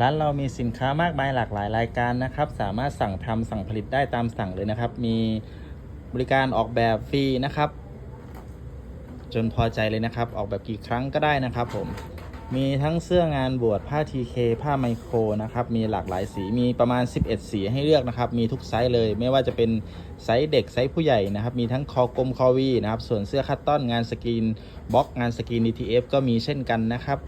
ร้านเรามีสินค้ามากมายหลากหลายรายการนะครับ สามารถสั่งทำสั่งผลิตได้ตามสั่งเลยนะครับ มีบริการออกแบบฟรีนะครับ จนพอใจเลยนะครับ ออกแบบกี่ครั้งก็ได้นะครับ ผม มีทั้งเสื้องานบวชผ้า TK ผ้าไมโครนะครับ มีหลากหลายสีมีประมาณ 11 สีให้เลือกนะครับ มีทุกไซส์เลย ไม่ว่าจะเป็นไซส์เด็กไซส์ผู้ใหญ่นะครับ มีทั้งคอกลมคอวีนะครับ ส่วนเสื้อคัตตอนงานสกรีนบล็อกงานสกรีน DTF ก็มีเช่นกันนะครับ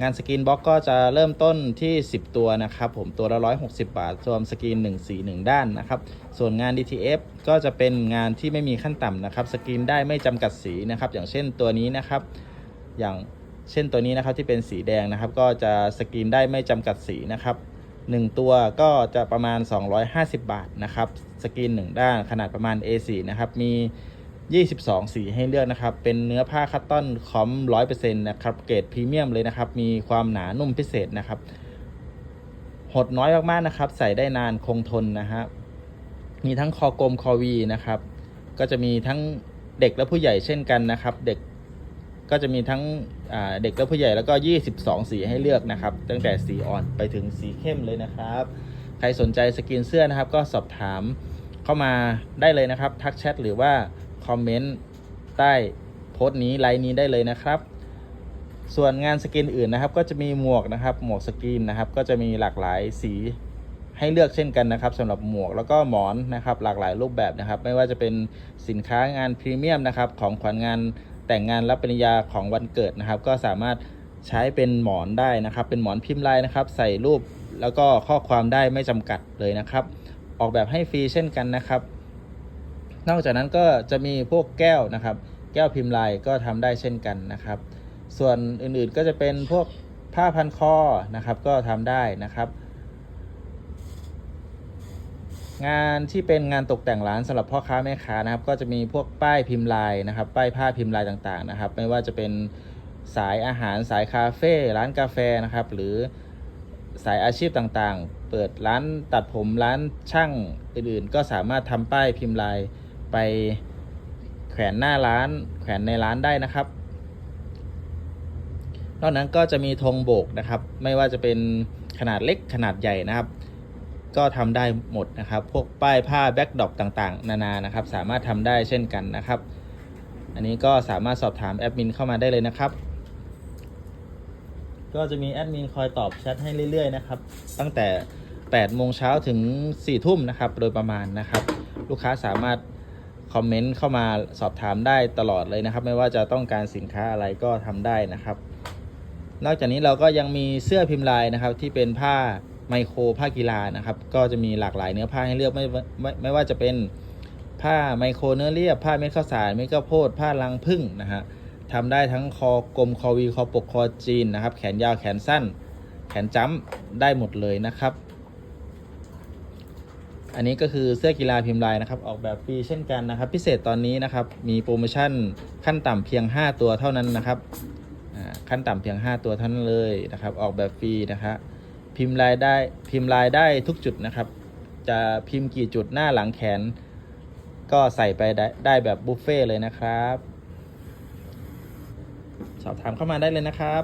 งานสกรีนบล็อกก็จะเริ่มต้นที่ 10 ตัวนะครับผมตัวละ 160 บาทรวมสกรีน1สี1ด้านนะครับส่วนงาน DTF ก็จะเป็นงานที่ไม่มีขั้นต่ำนะครับสกรีนได้ไม่จำกัดสีนะครับอย่างเช่นตัวนี้นะครับอย่างเช่นตัวนี้นะครับที่เป็นสีแดงนะครับ ก็จะสกรีนได้ไม่จำกัดสีนะครับ1 ตัวก็จะประมาณ 250 บาทนะครับสกรีน1ด้านขนาดประมาณ A4 นะครับมี 22 สีให้เลือกนะครับ เป็นเนื้อผ้าคัตตอนคอม100%นะครับ เกรดพรีเมียมเลยนะครับ มีความหนานุ่มพิเศษนะครับ หดน้อยมากๆนะครับ ใส่ได้นานคงทนนะฮะ มีทั้งคอกลมคอวีนะครับ ก็จะมีทั้งเด็กและผู้ใหญ่เช่นกันนะครับ เด็กก็จะมีทั้งเด็กและผู้ใหญ่แล้วก็ 22 สีให้เลือกนะครับ ตั้งแต่สีอ่อนไปถึงสีเข้มเลยนะครับ ใครสนใจสกินเสื้อนะครับ ก็สอบถามเข้ามาได้เลยนะครับ ทักแชทหรือว่า คอมเมนต์ใต้โพสต์นี้ไลน์นี้ได้เลยนะครับ ส่วนงานสกินอื่นนะครับ ก็จะมีหมวกนะครับ หมวกสกินนะครับ ก็จะมีหลากหลายสีให้เลือกเช่นกันนะครับสำหรับหมวกแล้วก็หมอนนะครับ หลากหลายรูปแบบนะครับ ไม่ว่าจะเป็นสินค้างานพรีเมียมนะครับ ของขวัญงานแต่งงานรับปริญญาของวันเกิดนะครับ ก็สามารถใช้เป็นหมอนได้นะครับ เป็นหมอนพิมพ์ลายนะครับ ใส่รูปแล้วก็ข้อความได้ไม่จำกัดเลยนะครับ ออกแบบให้ฟรีเช่นกันนะครับ นอกจากนั้นก็จะมีพวกแก้วนะครับ แก้วพิมพ์ลายก็ทำได้เช่นกันนะครับ ส่วนอื่นๆก็จะเป็นพวกผ้าพันคอนะครับก็ทำได้นะครับ งานที่เป็นงานตกแต่งร้านสำหรับพ่อค้าแม่ค้านะครับ ก็จะมีพวกป้ายพิมพ์ลายนะครับ ป้ายผ้าพิมพ์ลายต่างๆนะครับ ไม่ว่าจะเป็นสายอาหารสายคาเฟ่ร้านกาแฟนะครับ หรือสายอาชีพต่างๆ เปิดร้านตัดผมร้านช่างอื่นๆ ก็สามารถทำป้ายพิมพ์ลาย ไปแขวนหน้าร้าน แขวนในร้านได้นะครับ นอกนั้นก็จะมีธงโบกนะครับ ไม่ว่าจะเป็นขนาดเล็กขนาดใหญ่นะครับ ก็ทำได้หมดนะครับ พวกป้ายผ้าแบ็กดอกต่างๆ นานานะครับ สามารถทำได้เช่นกันนะครับ อันนี้ก็สามารถสอบถามแอดมินเข้ามาได้เลยนะครับก็จะมีแอดมินคอยตอบแชทให้เรื่อยๆนะครับ ตั้งแต่8โมงเช้าถึง4ทุ่มนะครับ โดยประมาณนะครับ ลูกค้าสามารถ คอมเมนต์เข้ามาสอบถามได้ตลอดเลยนะครับ ไม่ว่าจะต้องการสินค้าอะไรก็ทำได้นะครับ นอกจากนี้เราก็ยังมีเสื้อพิมพ์ลายนะครับ ที่เป็นผ้าไมโครผ้ากีฬานะครับ ก็จะมีหลากหลายเนื้อผ้าให้เลือกไม่ไม่ไม่ไม่ว่าจะเป็นผ้าไมโครเนื้อเรียบผ้าเม็ดข้าวสารเม็ดข้าวโพดผ้าลังพึ่งนะฮะทำได้ทั้งคอกลมคอวีคอปกคอจีนนะครับ แขนยาวแขนสั้น แขนจ้ำได้หมดเลยนะครับ อันนี้ก็คือเสื้อกีฬาพิมพ์ลายนะครับ ออกแบบฟรีเช่นกันนะครับ พิเศษตอนนี้นะครับมีโปรโมชั่นขั้นต่ำเพียง 5 ตัวเท่านั้นนะครับขั้นต่ำเพียง 5 ตัวเท่านั้นเลยนะครับ ออกแบบฟรีนะครับพิมพ์ลายได้พิมพ์ลายได้ทุกจุดนะครับ จะพิมพ์กี่จุดหน้าหลังแขน ก็ใส่ไปได้ได้แบบบุฟเฟ่เลยนะครับ สอบถามเข้ามาได้เลยนะครับ